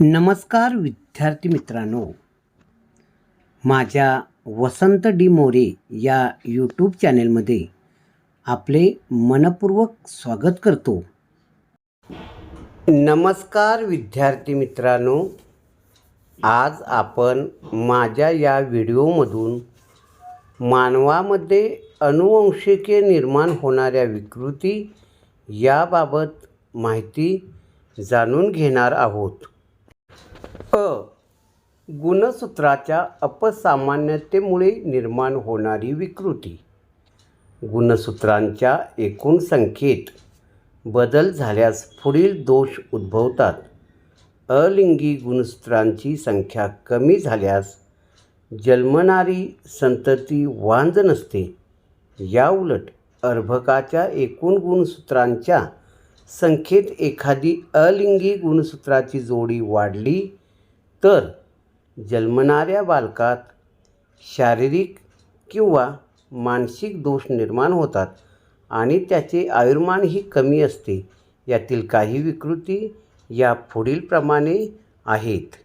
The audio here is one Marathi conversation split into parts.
नमस्कार विद्यार्थी मित्रांनो. माझ्या वसंत डी मोरे या यूट्यूब चॅनेलमध्ये आपले मनपूर्वक स्वागत करतो. नमस्कार विद्यार्थी मित्रांनो. आज आपण माझ्या या व्हिडिओमधून मानवामध्ये अनुवंशिके निर्माण होणाऱ्या विकृती याबाबत माहिती जाणून घेणार आहोत. अ. गुणसूत्राच्या अपसामान्यतेमुळे निर्माण होणारी विकृती. गुणसूत्रांच्या एकूण संख्येत बदल झाल्यास पुढील दोष उद्भवतात. अलिंगी गुणसूत्रांची संख्या कमी झाल्यास जन्मणारी संतती वांज नसते. याउलट अर्भकाच्या एकूण गुणसूत्रांच्या संख्येत एखादी अलिंगी गुणसूत्राची जोडी वाढली तर जन्मणाऱ्या बालकात शारीरिक किंवा मानसिक दोष निर्माण होतात आणि त्याचे आयुर्मानही कमी असते. यातील काही विकृती या पुढीलप्रमाणे आहेत.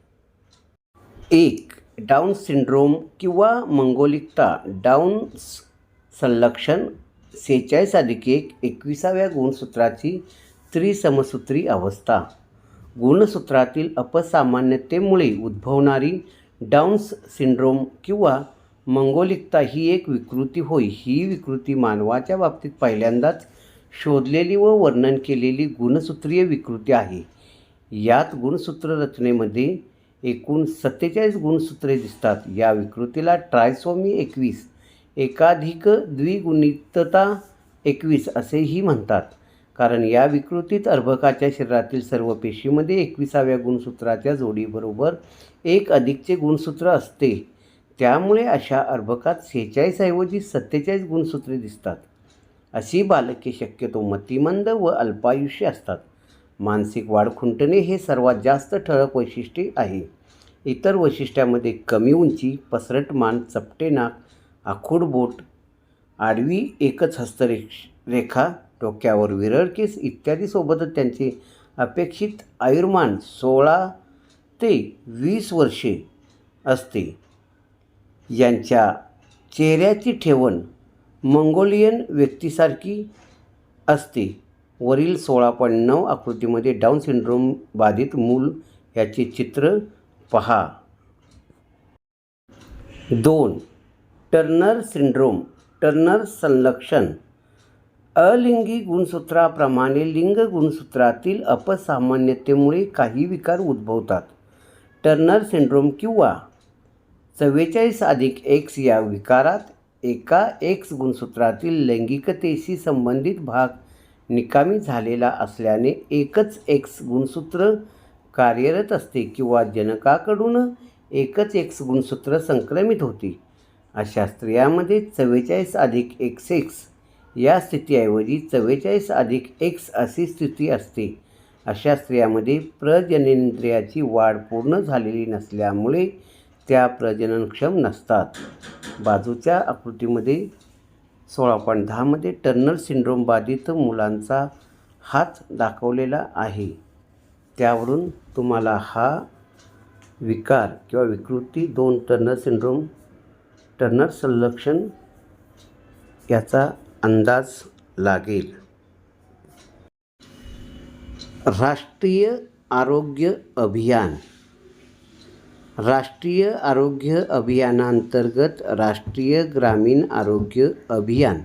एक डाऊन सिंड्रोम किंवा मंगोलिकता. डाऊन संलक्षण सेहेचाळीस अधिक एक एकविसाव्या गुणसूत्राची त्रिसमसूत्री अवस्था. गुणसूत्रातील अपसामान्यतेमुळे उद्भवणारी डाऊन्स सिंड्रोम किंवा मंगोलिकता ही एक विकृती होय ही विकृती मानवाच्या बाबतीत पहिल्यांदाच शोधलेली व वर्णन केलेली गुणसूत्रीय विकृती आहे. यात गुणसूत्र रचनेमध्ये एकूण सत्तेचाळीस गुणसूत्रे दिसतात. या विकृतीला ट्रायसोमी एकवीस एकाधिक द्विगुणितता एकवीस असेही म्हणतात. कारण या विकृतीत अर्भकाच्या शरीरातील सर्व पेशीमध्ये एकविसाव्या गुणसूत्राच्या जोडीबरोबर एक अधिकचे गुणसूत्र असते. त्यामुळे अशा अर्भकात सेहेचाळीसऐवजी सत्तेचाळीस गुणसूत्रे दिसतात. अशी बालके शक्यतो मतिमंद व अल्पायुष्य असतात. मानसिक वाढ खुंटणे हे सर्वात जास्त ठळक वैशिष्ट्ये आहे. इतर वैशिष्ट्यामध्ये कमी उंची पसरट मान चपटे नाक आखूड बोट आडवी एकच हस्तरेष रेखा डोक्यावर विरळ केस इत्यादीसोबतच त्यांचे अपेक्षित आयुर्मान सोळा ते वीस वर्षे असते. यांच्या चेहऱ्याची ठेवण मंगोलियन व्यक्तीसारखी असते. वरील सोळा पॉईंट नऊ आकृतीमध्ये डाऊन सिंड्रोम बाधित मूल याचे चित्र पहा. दोन टर्नर सिंड्रोम टर्नर संलक्षण. अलिंगी गुणसूत्राप्रमाणे लिंग गुणसूत्रातील अपसामान्यतेमुळे काही विकार उद्भवतात. टर्नर सिंड्रोम किंवा चव्वेचाळीस अधिक एक्स या विकारात एका एक्स गुणसूत्रातील लैंगिकतेशी संबंधित भाग निकामी झालेला असल्याने एकच एक्स गुणसूत्र कार्यरत असते किंवा जनकाकडून एकच एक्स गुणसूत्र संक्रमित होते. अशा स्त्रियामध्ये चव्वेचाळीस अधिक एक्स एक्स या स्थितीऐवजी चव्वेचाळीस अधिक एक्स अशी स्थिती असते. अशा स्त्रियामध्ये प्रजननेंद्रियाची वाढ पूर्ण झालेली नसल्यामुळे त्या प्रजननक्षम नसतात. बाजूच्या आकृतीमध्ये सोळा पॉईंट दहामध्ये टर्नर सिंड्रोम बाधित मुलांचा हात दाखवलेला आहे. त्यावरून तुम्हाला हा विकार किंवा विकृती दोन टर्नर सिंड्रोम टर्नर संलक्षण याचा अंदाज लागेल. राष्ट्रीय आरोग्य अभियान. राष्ट्रीय आरोग्य अभियानांतर्गत राष्ट्रीय ग्रामीण आरोग्य अभियान.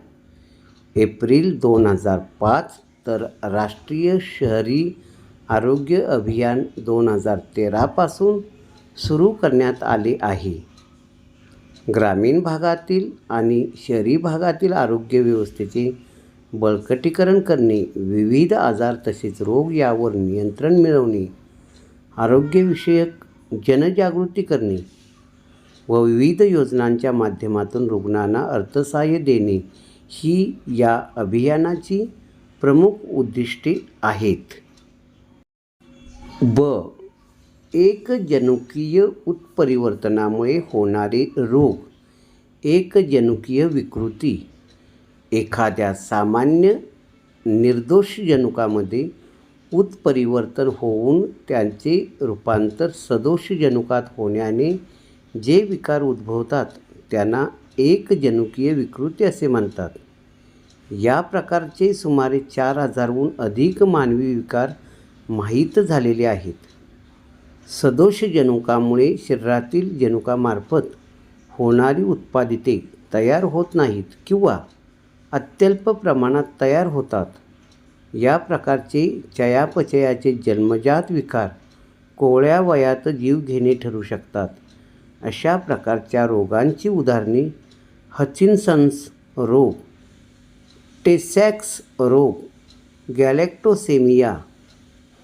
एप्रिल दोन हजार पाच तर राष्ट्रीय शहरी आरोग्य अभियान दोन हजार तेरापासून सुरू करण्यात आले आहे. ग्रामीण भागातील आणि शहरी भागातील आरोग्य व्यवस्थेचे बळकटीकरण करणे विविध आजार तसेच रोग यावर नियंत्रण मिळवणे आरोग्यविषयक जनजागृती करणे व विविध योजनांच्या माध्यमातून रुग्णांना अर्थसहाय्य देणे ही या अभियानाची प्रमुख उद्दिष्टे आहेत. ब. एकजनुकीय उत्परिवर्तनामुळे होणारे रोग एकजनुकीय विकृती एखाद्या सामान्य निर्दोष जनुकामध्ये उत्परिवर्तन होऊन त्यांचे रूपांतर सदोष जनुकात होण्याने जे विकार उद्भवतात त्यांना एकजनुकीय विकृती असे म्हणतात. या प्रकारचे सुमारे चार हजारहून अधिक मानवी विकार माहीत झालेले आहेत. सदोष जनुकामुळे शरीरातील जनुकामार्फत होणारी उत्पादिते तयार होत नाहीत किंवा अत्यल्प प्रमाणात तयार होतात. या प्रकारचे चयापचयाचे जन्मजात विकार कोवळ्या वयात जीव घेणे ठरू शकतात. अशा प्रकारच्या रोगांची उदाहरणे हचिन्सन्स रोग टेसॅक्स रोग गॅलेक्टोसेमिया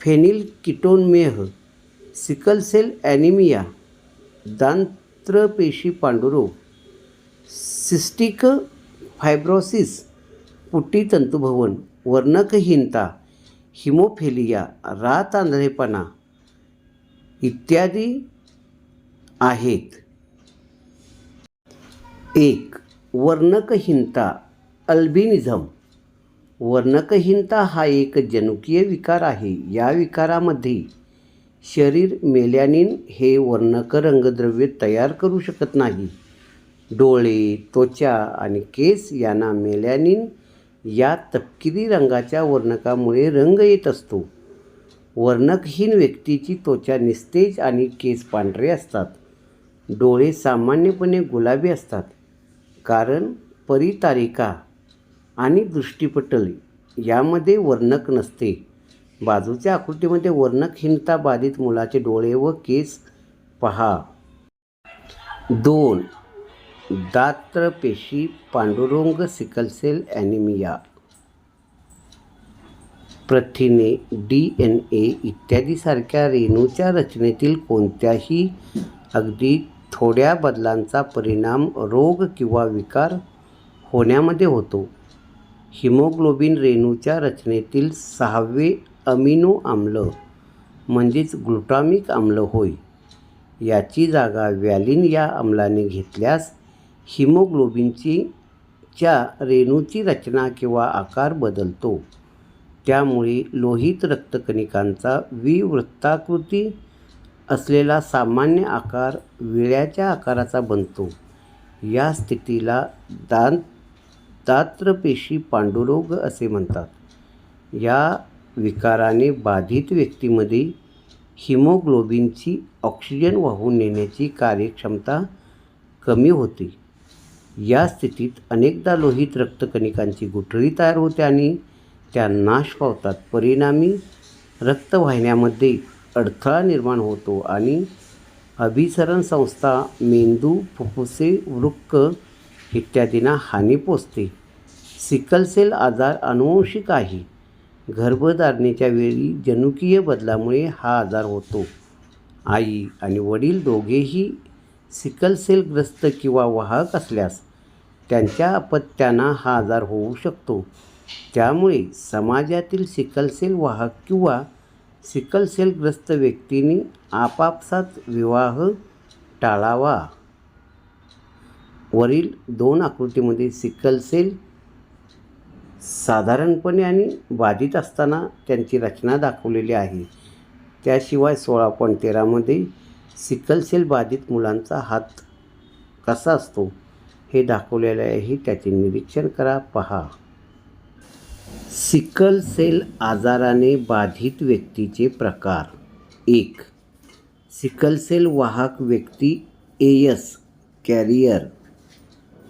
फेनिल फेनिलकिटोनमेह सिकलसेल ॲनिमिया दांत्रपेशी पांडुरोग सिस्टिक फायब्रोसिस पुटी तंतुभवन वर्णकहीनता हिमोफेलिया रात आंधळेपणा इत्यादी आहेत. एक वर्णकहीनता अल्बिनिझम. वर्णकहीनता हा एक जनुकीय विकार आहे. या विकारामध्ये शरीर मेलॅनिन हे वर्णक रंगद्रव्य तयार करू शकत नाही. डोळे त्वचा आणि केस यांना मेलॅनिन या तपकिरी रंगाच्या वर्णकामुळे रंग येत असतो. वर्णकहीन व्यक्तीची त्वचा निस्तेज आणि केस पांढरे असतात. डोळे सामान्यपणे गुलाबी असतात. कारण परितारिका आणि दृष्टीपटल यामध्ये वर्णक नसते. बाजूच्या आकृतीमध्ये वर्णखिनता बाधित मुलाचे डोळे व केस पहा. दोन. दात्रपेशी पांडुरोंग सिकलसेल ॲनिमिया. प्रथिने डी एन ए इत्यादीसारख्या रेणूच्या रचनेतील कोणत्याही अगदी थोड्या बदलांचा परिणाम रोग किंवा विकार होण्यामध्ये होतो. हिमोग्लोबिन रेणूच्या रचनेतील सहावे अमिनो आम्ल म्हणजेच ग्लुटामिक आम्ल होय याची जागा व्हॅलिन या आम्लाने घेतल्यास हिमोग्लोबिनची च्या रेणूची रचना किंवा आकार बदलतो. त्यामुळे लोहित रक्तकणिकांचा विवृत्ताकृती असलेला सामान्य आकार विळ्याच्या आकाराचा बनतो. या स्थितीला दांत दात्रपेशी पांडुरोग असे म्हणतात. या विकाराने बाधित व्यक्तीमध्ये हिमोग्लोबिनची ऑक्सिजन वाहून नेण्याची कार्यक्षमता कमी होते. या स्थितीत अनेकदा लोहित रक्तकणिकांची गुठळी तयार होते आणि त्या नाश पावतात परिणामी रक्तवाहिन्यामध्ये अडथळा निर्माण होतो आणि अभिसरण संस्था मेंदू फुफ्फुसे वृक्क इत्यादींना हानी पोचते सिकलसेल आजार अनुवंशिक आहे. गर्भधारणेच्या वेळी जनुकीय बदलामुळे हा आजार होतो. आई आणि वडील दोघेही सिकलसेलग्रस्त किंवा वाहक असल्यास त्यांच्या अपत्यांना हा आजार होऊ शकतो. त्यामुळे समाजातील सिकलसेल वाहक किंवा सिकलसेलग्रस्त व्यक्तींनी आपापसात विवाह टाळावा. वरील दोन आकृतीमध्ये सिकलसेल साधारणपणे आणि बाधित असताना त्यांची रचना दाखवलेली आहे. त्याशिवाय सोळा पॉईंट तेरामध्ये सिकलसेल बाधित मुलांचा हात कसा असतो हे दाखवलेलं आहे त्याचे निरीक्षण करा पहा. सिकल सेल आजाराने बाधित व्यक्तीचे प्रकार. एक सिकल सेल वाहक व्यक्ती एयस कॅरियर.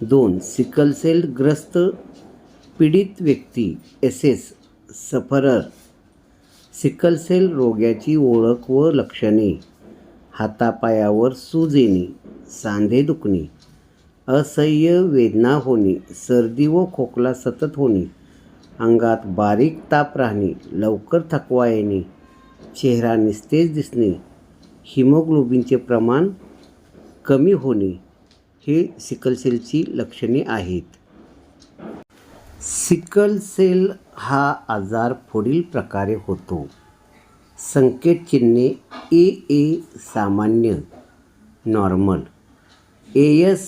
दोन सिकलसेलग्रस्त पीडित व्यक्ती S S sufferer sickle cell रोग्याची ओळख व लक्षणे हातापायावर सूज येणे सांधे दुखणे असह्य वेदना होणे सर्दी व खोकला सतत होणे अंगात बारीक ताप राहणे लवकर थकवा येणे चेहरा निस्तेज दिसणे हिमोग्लोबिनचे प्रमाण कमी होणे हे सिकलसेलची लक्षणे आहेत. सिकल सेल हा आजार पुढील प्रकारे होतो. संकेतचिन्हे ए ए सामान्य नॉर्मल ए एस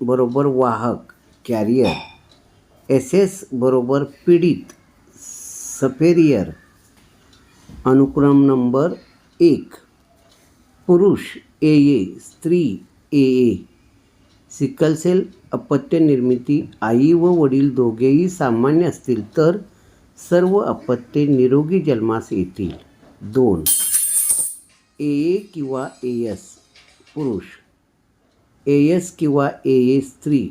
बरोबर वाहक कॅरियर एस एस बरोबर पीडित सफेरियर अनुक्रम नंबर एक. पुरुष ए ए स्त्री ए ए सिकलसेल अपत्य निर्मिती आई व वडील दोघेही सामान्य असतील तर सर्व अपत्ये निरोगी जन्मास येतील. दोन. ए ए किंवा ए एस पुरुष. ए एस किंवा ए ए स्त्री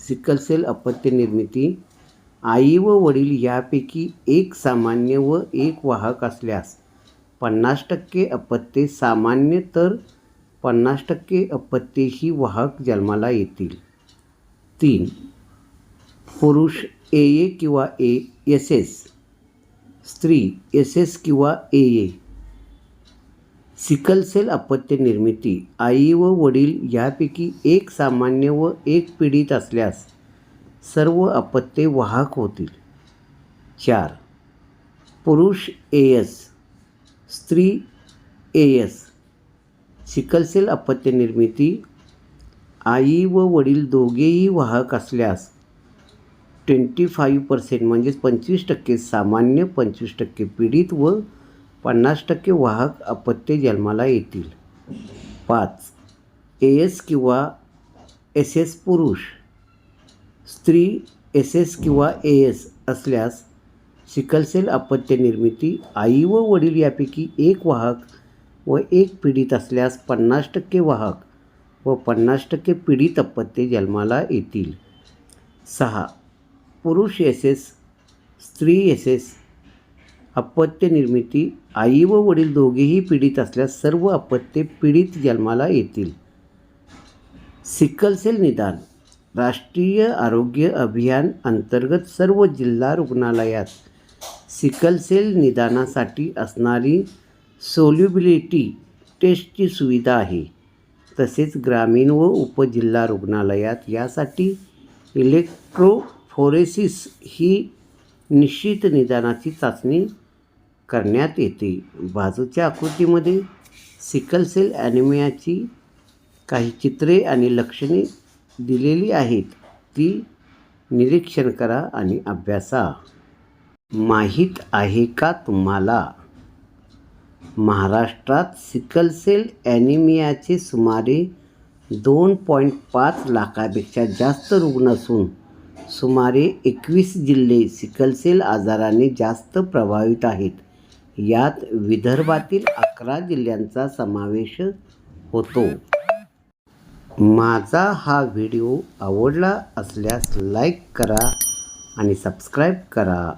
सिकलसेल अपत्य निर्मिती आई व वडील यापैकी एक सामान्य व एक वाहक असल्यास पन्नास टक्के अपत्ये सामान्य तर पन्नास टक्के अपत्ये वाहक जन्माला येतील. तीन पुरुष ए ए किंवा ए एस एस. स्त्री एस एस किंवा ए ए. सिकलसेल अपत्य निर्मिती. आई व वडील यापैकी एक सामान्य व एक पीडित असल्यास सर्व अपत्ये वाहक होतील. चार पुरुष ए एस. स्त्री ए एस. सिकलसेल अपत्य निर्मिती आई व वडील दोघेही वाहक असल्यास ट्वेंटी फाईव्ह पर्सेंट म्हणजेच पंचवीस टक्के सामान्य पंचवीस टक्के पीडित व पन्नास टक्के वाहक अपत्य जन्माला येतील. पाच ए एस किंवा एस एस पुरुष स्त्री एस एस किंवा ए एस असल्यास सिकलसेल अपत्य निर्मिती आई व वडील यापैकी एक वाहक व एक पीडित असल्यास पन्नास टक्के वाहक व पन्नास टक्के पीडित अपत्ये जन्माला येतील. सहा. पुरुष एस एस स्त्री एस एस अपत्य निर्मिती आई व वडील दोघेही पीडित असल्यास सर्व अपत्ये पीडित जन्माला येतील. सिकलसेल निदान राष्ट्रीय आरोग्य अभियान अंतर्गत सर्व जिल्हा रुग्णालयात सिकलसेल निदानासाठी असणारी सोल्युबिलिटी टेस्टची सुविधा आहे. तसेच ग्रामीण व उपजिल्हा रुग्णालयात यासाठी इलेक्ट्रोफोरेसिस ही निश्चित निदानाची चाचणी करण्यात येते. बाजूच्या आकृतीमध्ये सिकलसेल ॲनिमियाची काही चित्रे आणि लक्षणे दिलेली आहेत. ती निरीक्षण करा आणि अभ्यासा. माहीत आहे का तुम्हाला? महाराष्ट्रात सिकलसेल ॲनिमियाचे सुमारे दोन पॉईंट पाच लाखापेक्षा जास्त रुग्ण असून सुमारे एकवीस जिल्हे सिकलसेल आजाराने जास्त प्रभावित आहेत. यात विदर्भातील अकरा जिल्ह्यांचा समावेश होतो. माझा हा व्हिडिओ आवडला असल्यास लाईक करा आणि सबस्क्राईब करा.